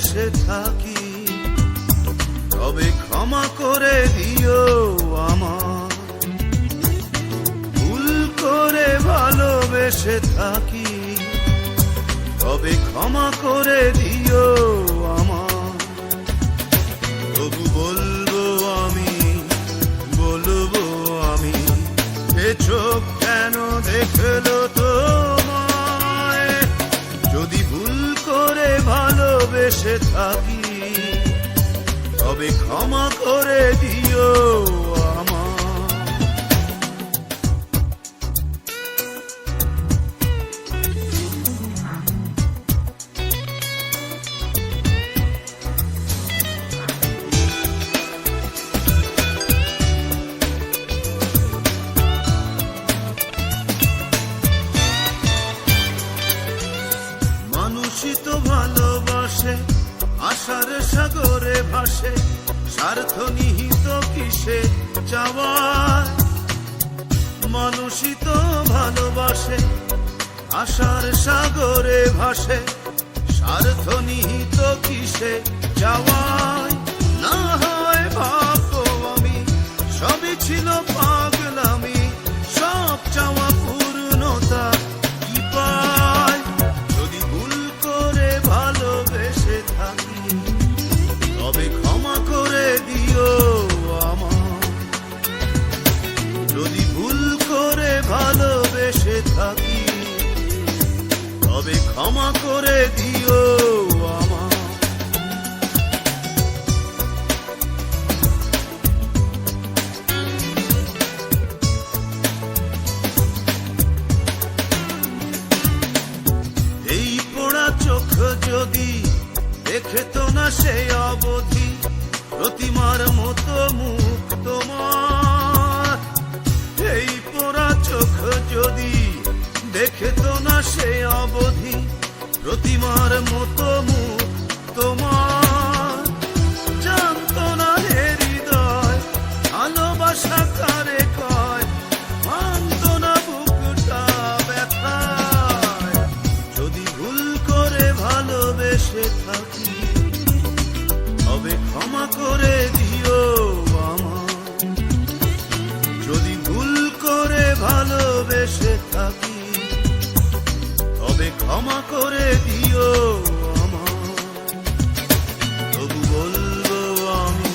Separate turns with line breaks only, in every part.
দেশে থাকি, তবে ক্ষমা করে দিও আমার ভুল করে ভালোবেসে থাকি, তবে ক্ষমা করে দিও আমার তবু বলব আমি বলব আমি, এ চোখ কেন দেখল তো? ভালোবেসে থাকি তবে ক্ষমা করে দিও। ভাসে, স্বার্থ নিহিত কিসে যাওয়ার মানুষই তো ভালোবাসে, আশার সাগরে ভাসে, স্বার্থ নিহিত কিসে যাওয়ায় থাকি। তবে ক্ষমা করে দিও আমার এই পোড়া চোখ যদি দেখে তো না সেই অবধি প্রতিমার মতো মুখ। প্রতিমার মতো তোমার। না ভালোবাসা কারে কয়? যদি ভুল করে ভালোবেসে ক্ষমা করে দিও। ক্ষমা করে দিও আমার তবু বলব আমি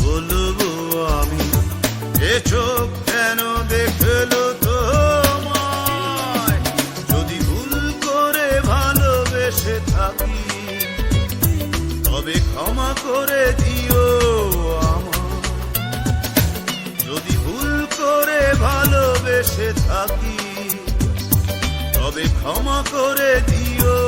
বলব আমি, এ চোখ কেন দেখল তোমায়। যদি ভুল করে ভালোবেসে থাকি, তবে ক্ষমা করে দিও আমার যদি ভুল করে ভালোবেসে থাকি তবে ক্ষমা করে দিও।